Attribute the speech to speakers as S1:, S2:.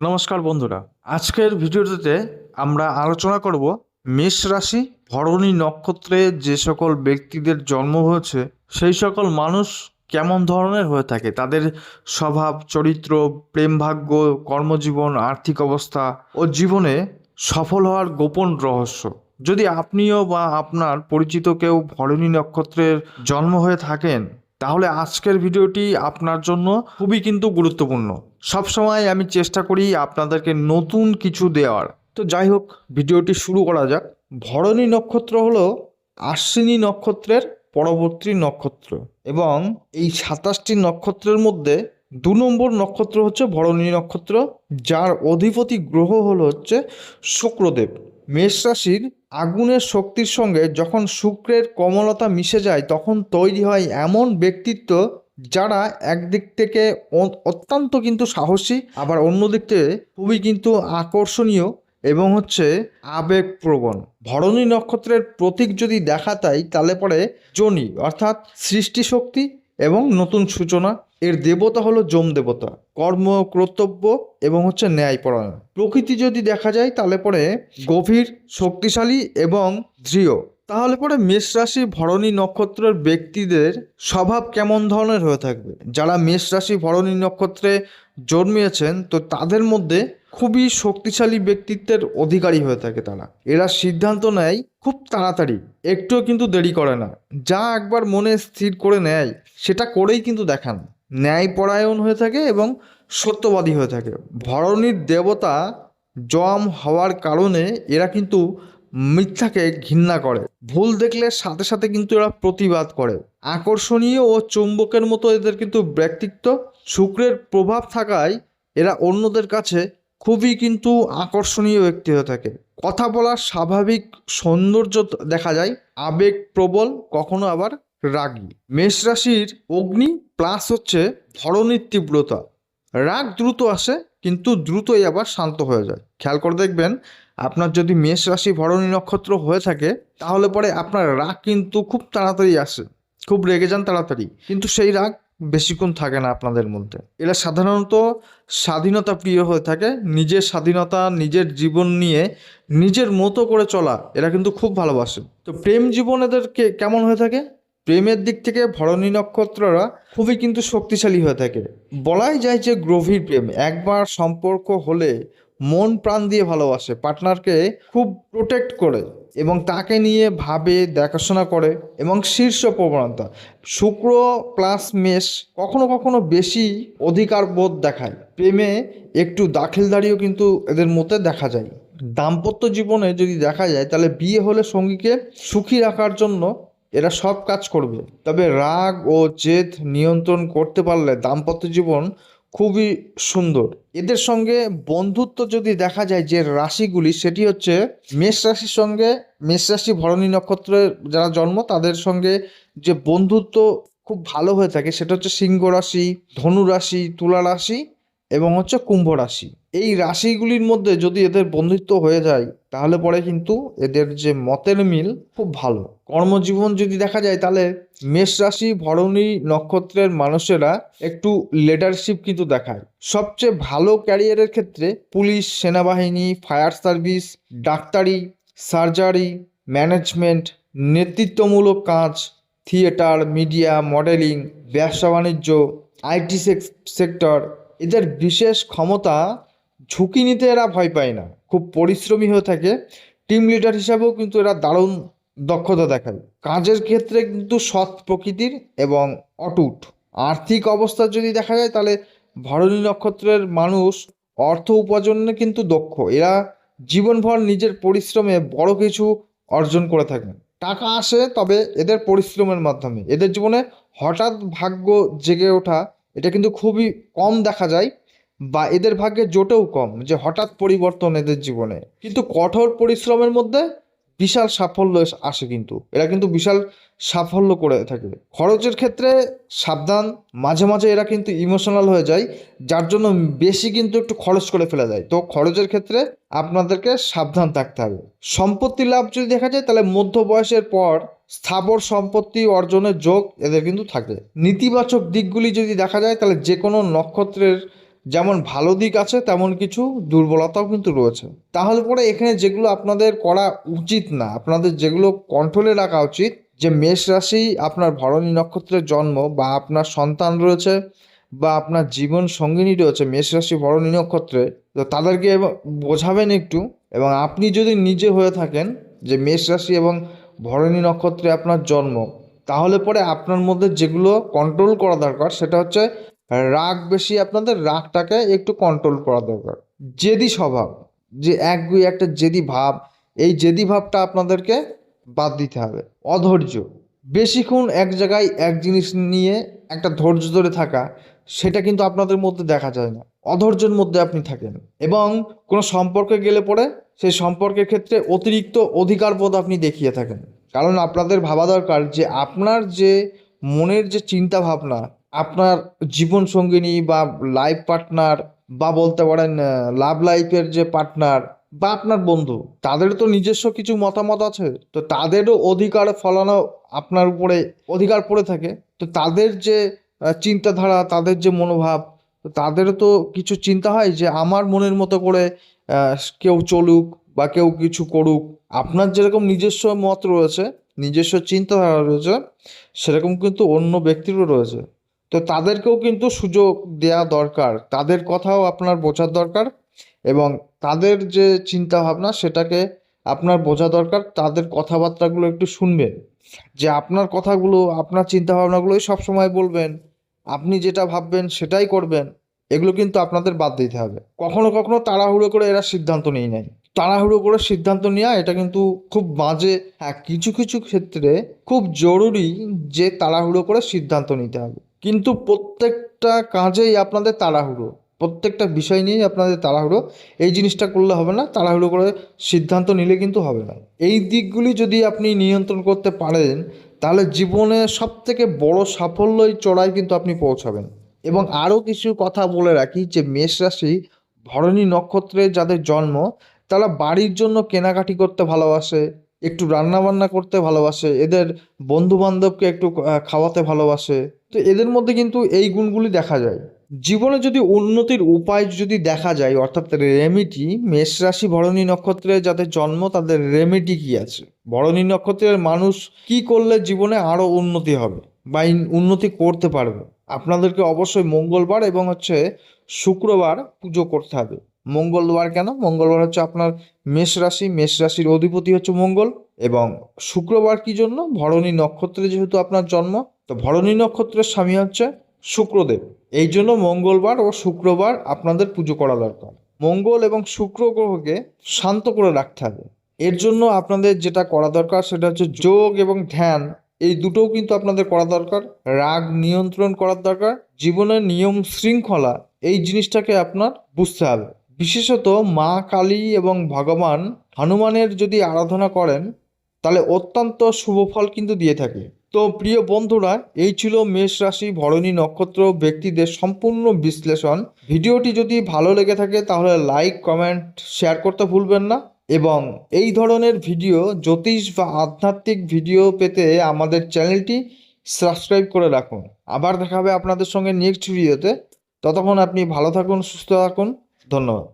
S1: নমস্কার বন্ধুরা। আজকের ভিডিওটিতে আমরা আলোচনা করব মেষ রাশি, ভরণী নক্ষত্রে যে সকল ব্যক্তিদের জন্ম হয়েছে, সেই সকল মানুষ কেমন ধরনের হয়ে থাকে? তাদের স্বভাব, চরিত্র, প্রেম ভাগ্য, কর্মজীবন, আর্থিক অবস্থা ও জীবনে সফল হওয়ার গোপন রহস্য। যদি আপনিও বা আপনার পরিচিত কেউ ভরণী নক্ষত্রের জন্ম হয়ে থাকেন, তাহলে আজকের ভিডিওটি আপনার জন্য খুবই কিন্তু গুরুত্বপূর্ণ। সবসময় আমি চেষ্টা করি আপনাদেরকে নতুন কিছু দেওয়ার। তো যাই হোক ভিডিওটি শুরু করা যাক। ভরণী নক্ষত্র হলো আশ্বিনী নক্ষত্রের পরবর্তী নক্ষত্র এবং এই সাতাশটি নক্ষত্রের মধ্যে দু নম্বর নক্ষত্র হচ্ছে ভরণী নক্ষত্র, যার অধিপতি গ্রহ হলো হচ্ছে শুক্রদেব। মেষ রাশির আগুনের শক্তির সঙ্গে যখন শুক্রের কমলতা মিশে যায়, তখন তৈরি হয় এমন ব্যক্তিত্ব যারা একদিক থেকে অত্যন্ত কিন্তু সাহসী, আবার অন্য দিক থেকে খুবই কিন্তু আকর্ষণীয় এবং হচ্ছে আবেগপ্রবণ। ভরণী নক্ষত্রের প্রতীক যদি দেখা তাই, তাহলে পরে জনি, অর্থাৎ সৃষ্টি শক্তি এবং নতুন সূচনা। এর দেবতা হলো যম দেবতা, কর্ম, কর্তব্য এবং হচ্ছে ন্যায়পরায়ণ। প্রকৃতি যদি দেখা যায়, তাহলে পরে গভীর, শক্তিশালী এবং দৃঢ়। তাহলে পরে মেষ রাশি ভরণী নক্ষত্রের ব্যক্তিদের স্বভাব কেমন ধরনের হয়ে থাকবে? যারা মেষ রাশি ভরণী নক্ষত্রে জন্মিয়েছেন, তো তাদের মধ্যে খুবই শক্তিশালী ব্যক্তিত্বের অধিকারী হয়ে থাকে তারা। এরা সিদ্ধান্ত নেয় খুব তাড়াতাড়ি, একটুও কিন্তু দেরি করে না। যা একবার মনে স্থির করে নেয়, সেটা করেই কিন্তু দেখান। ন্যায়পরায়ণ হয়ে থাকে এবং সত্যবাদী হয়ে থাকে। ভরণীর দেবতা জম হওয়ার কারণে এরা কিন্তু মিথ্যাকে ঘৃণা করে। ভুল দেখলে সাথে সাথে কিন্তু এরা প্রতিবাদ করে। আকর্ষণীয় ও চুম্বকের মতো এদের কিন্তু ব্যক্তিত্ব। শুক্রের প্রভাব থাকায় এরা অন্যদের কাছে খুবই কিন্তু আকর্ষণীয় ব্যক্তি হয়ে থাকে। কথা বলার স্বাভাবিক সৌন্দর্য দেখা যায়। আবেগ প্রবল, কখনো আবার রাগী। মেষ রাশির অগ্নি প্লাস হচ্ছে ধরনের তীব্রতা। রাগ দ্রুত আসে, কিন্তু দ্রুতই আবার শান্ত হয়ে যায়। খেয়াল করে দেখবেন আপনার যদি মেষ রাশি ভরণী নক্ষত্র হয়ে থাকে, তাহলে পরে আপনার রাগ কিন্তু খুব তাড়াতাড়ি আসে। খুব রেগে যান তাড়াতাড়ি। কিন্তু সেই রাগ বেশিক্ষণ থাকে না আপনাদের মধ্যে। এরা সাধারণত স্বাধীনতা প্রিয় হয়ে থাকে। নিজের স্বাধীনতা, নিজের জীবন নিয়ে নিজের মতো করে চলা, এরা কিন্তু খুব ভালোবাসে। তো প্রেম জীবন এদেরকে কেমন হয়ে থাকে? প্রেমের দিক থেকে ভরণী নক্ষত্ররা খুবই কিন্তু শক্তিশালী হয়ে থাকে। বলাই যায় যে গভীর প্রেম। একবার সম্পর্ক হলে মন প্রাণ দিয়ে ভালোবাসে পার্টনারকে খুব প্রোটেক্ট করে এবং তাকে নিয়ে ভাবে, দেখাশোনা করে এবং শীর্ষ প্রবণতা। শুক্র প্লাস মেষ কখনো কখনো বেশি অধিকার বোধ দেখায়। প্রেমে একটু দাখিলদারিও কিন্তু এদের মধ্যে দেখা যায়। দাম্পত্য জীবনে যদি দেখা যায়, তাহলে বিয়ে হলে সঙ্গীকে সুখী রাখার জন্য এরা সব কাজ করবে। তবে রাগ ও জেদ নিয়ন্ত্রণ করতে পারলে দাম্পত্য জীবন খুবই সুন্দর। এদের সঙ্গে বন্ধুত্ব যদি দেখা যায় যে রাশিগুলি, সেটি হচ্ছে মেষ রাশির সঙ্গে, মেষ রাশি ভরণী নক্ষত্রের যারা জন্ম, তাদের সঙ্গে যে বন্ধুত্ব খুব ভালো হয়ে থাকে, সেটা হচ্ছে সিংহ রাশি, ধনু রাশি, তুলা রাশি এবং হচ্ছে কুম্ভ রাশি। এই রাশিগুলির মধ্যে যদি এদের বন্ধুত্ব হয়ে যায়, তাহলে পরে কিন্তু এদের যে মতের মিল খুব ভালো। কর্মজীবন যদি দেখা যায়, তাহলে মেষ রাশি, ভরণী নক্ষত্রের মানুষেরা একটু লিডারশিপ কিন্তু দেখায়। সবচেয়ে ভালো ক্যারিয়ারের ক্ষেত্রে পুলিশ, সেনাবাহিনী ফায়ার সার্ভিস ডাক্তারি সার্জারি ম্যানেজমেন্ট নেতৃত্বমূলক কাজ থিয়েটার মিডিয়া মডেলিং ব্যবসা বাণিজ্য আইটি সেক্টর এদের বিশেষ ক্ষমতা ঝুঁকি নিতে এরা ভয় পায় না। খুব পরিশ্রমী হয়ে থাকে। টিম লিডার হিসাবেও কিন্তু এরা দারুণ দক্ষতা দেখায়। কাজের ক্ষেত্রে কিন্তু সৎ প্রকৃতির এবং অটুট। আর্থিক অবস্থা যদি দেখা যায়, তাহলে ভরণী নক্ষত্রের মানুষ অর্থ উপার্জনে কিন্তু দক্ষ। এরা জীবনভর নিজের পরিশ্রমে বড় কিছু অর্জন করে থাকেন। টাকা আসে, তবে এদের পরিশ্রমের মাধ্যমে। এদের জীবনে হঠাৎ ভাগ্য জেগে ওঠা, এটা কিন্তু খুবই কম দেখা যায়। বা এদের ভাগ্যে জোটেও কম, যে হঠাৎ পরিবর্তন এদের জীবনে। কিন্তু কঠোর পরিশ্রমের মধ্যে বিশাল সাফল্য আসে কিন্তু। এরা কিন্তু বিশাল সাফল্য করে থাকে। খরচের ক্ষেত্রে সাবধান, মাঝে মাঝে এরা কিন্তু ইমোশনাল হয়ে যায়, যার জন্য বেশি কিন্তু একটু খরচ করে ফেলা যায়। তো খরচের ক্ষেত্রে আপনাদেরকে সাবধান থাকতে হবে। সম্পত্তি লাভ যদি দেখা যায়, তাহলে মধ্য বয়সের পর স্থাবর সম্পত্তি অর্জনের যোগ এদের কিন্তু থাকে। নেতিবাচক দিকগুলি যদি দেখা যায়, তাহলে যে কোনো নক্ষত্রের যেমন ভালো দিক আছে, তেমন কিছু দুর্বলতাও কিন্তু রয়েছে। তাহলে পরে এখানে যেগুলো আপনাদের করা উচিত না, আপনাদের যেগুলো কন্ট্রোলে রাখা উচিত, যে মেষ রাশি আপনার ভরণী নক্ষত্রের জন্ম বা আপনার সন্তান রয়েছে বা আপনার জীবন সঙ্গিনী রয়েছে মেষ রাশি ভরণী নক্ষত্রে, তো তাদেরকে বোঝাবেন একটু এবং আপনি যদি নিজে হয়ে থাকেন যে মেষ রাশি এবং ভরণী নক্ষত্রে আপনার জন্ম, তাহলে পরে আপনার মধ্যে যেগুলো কন্ট্রোল করা দরকার সেটা হচ্ছে রাগ বেশি, আপনাদের রাগটাকে একটু কন্ট্রোল করা দরকার। জেদি স্বভাব, যে একগুই একটা জেদি ভাব, এই জেদি ভাবটা আপনাদেরকে বাদ দিতে হবে। অধৈর্য, বেশিক্ষণ এক জায়গায় এক জিনিস নিয়ে একটা ধৈর্য ধরে থাকা, সেটা কিন্তু আপনাদের মধ্যে দেখা যায় না। অধৈর্যের মধ্যে আপনি থাকেন এবং কোনো সম্পর্কে গেলে পরে সেই সম্পর্কের ক্ষেত্রে অতিরিক্ত অধিকার বোধ আপনি দেখিয়ে থাকেন। কারণ আপনাদের ভাবা দরকার যে আপনার যে মনের যে চিন্তা ভাবনা আপনার জীবন সঙ্গিনী বা লাইফ পার্টনার বা বলতে পারেন লাভ লাইফের যে পার্টনার বা আপনার বন্ধু তাদের তো নিজস্ব কিছু মতামত আছে। তো তাদেরও অধিকার ফলানো আপনার উপরে অধিকার পড়ে থাকে। তো তাদের যে চিন্তাধারা, তাদের যে মনোভাব, তো তাদেরও তো কিছু চিন্তা হয় যে আমার মনের মতো করে কেউ চলুক বা কেউ কিছু করুক। আপনার যেরকম নিজস্ব মত রয়েছে, নিজস্ব চিন্তাধারা রয়েছে, সেরকম কিন্তু অন্য ব্যক্তিরও রয়েছে। তো তাদেরকেও কিন্তু সুযোগ দেওয়া দরকার। তাদের কথাও আপনার বোঝার দরকার এবং তাদের যে চিন্তা ভাবনা সেটাকে আপনার বোঝা দরকার। তাদের কথাবার্তাগুলো একটু শুনবেন। যে আপনার কথাগুলো, আপনার চিন্তা ভাবনাগুলোই সবসময় বলবেন, আপনি যেটা ভাববেন সেটাই করবেন, এগুলো কিন্তু আপনাদের বাদ দিতে হবে। কখনো কখনো তাড়াহুড়ো করে এরা সিদ্ধান্ত নিয়ে নেয়। তাড়াহুড়ো করে সিদ্ধান্ত নেওয়া এটা কিন্তু খুব বাজে হ্যাঁ কিছু কিছু ক্ষেত্রে খুব জরুরি যে তাড়াহুড়ো করে সিদ্ধান্ত নিতে হবে। কিন্তু প্রত্যেকটা কাজেই আপনাদের তাড়াহুড়ো। প্রত্যেকটা বিষয় নিয়েই আপনাদের তাড়াহুড়ো। এই জিনিসটা করলে হবে না, তাড়াহুড়ো করে সিদ্ধান্ত নিলে কিন্তু হবে না। এই দিকগুলি যদি আপনি নিয়ন্ত্রণ করতে পারেন, তাহলে জীবনে সব থেকে বড় সাফল্যই চড়াই কিন্তু আপনি পৌঁছাবেন। এবং আরও কিছু কথা বলে রাখি যে মেষ রাশি, ভরণী নক্ষত্রে যাদের জন্ম, তারা বাড়ির জন্য কেনাকাটি করতে ভালোবাসে একটু রান্না বান্না করতে ভালোবাসে, এদের বন্ধু বান্ধবকে একটু খাওয়াতে ভালোবাসে, তো এদের মধ্যে কিন্তু এই গুণগুলি দেখা যায়। জীবনে যদি উন্নতির উপায় যদি দেখা যায়, অর্থাৎ রেমিডি মেষ রাশি ভরণী নক্ষত্রে যাদের জন্ম, তাদের রেমেডি কি আছে? ভরণী নক্ষত্রের মানুষ কি করলে জীবনে আরও উন্নতি হবে বা উন্নতি করতে পারবে? আপনাদেরকে অবশ্যই মঙ্গলবার এবং হচ্ছে শুক্রবার পুজো করতে হবে। মঙ্গলবার কেন? মঙ্গলবার হচ্ছে আপনার মেষ রাশি, মেষ রাশির অধিপতি হচ্ছে মঙ্গল এবং শুক্রবার কি জন্য? ভরণী নক্ষত্রে যেহেতু আপনার জন্ম, তো ভরণী নক্ষত্রের স্বামী হচ্ছে শুক্রদেব। এই জন্য মঙ্গলবার ও শুক্রবার আপনাদের পুজো করা দরকার। মঙ্গল এবং শুক্র গ্রহকে শান্ত করে রাখতে হবে। এর জন্য আপনাদের যেটা করা দরকার সেটা হচ্ছে যোগ এবং ধ্যান। এই দুটোও কিন্তু আপনাদের করা দরকার। রাগ নিয়ন্ত্রণ করার দরকার। জীবনের নিয়ম শৃঙ্খলা, এই জিনিসটাকে আপনার বুঝতে হবে। বিশেষত মা কালী এবং ভগবান হনুমানের যদি আরাধনা করেন, তাহলে অত্যন্ত শুভ ফল কিন্তু দিয়ে থাকে। তো প্রিয় বন্ধুরা, এই ছিল মেষ রাশি, ভরণী নক্ষত্র ব্যক্তিদের সম্পূর্ণ বিশ্লেষণ। ভিডিওটি যদি ভালো লেগে থাকে, তাহলে লাইক, কমেন্ট, শেয়ার করতে ভুলবেন না। এবং এই ধরনের ভিডিও, জ্যোতিষ বা আধ্যাত্মিক ভিডিও পেতে আমাদের চ্যানেলটি সাবস্ক্রাইব করে রাখুন। আবার দেখা হবে আপনাদের সঙ্গে নেক্সট ভিডিওতে। ততক্ষণ আপনি ভালো থাকুন, সুস্থ থাকুন। ধন্যবাদ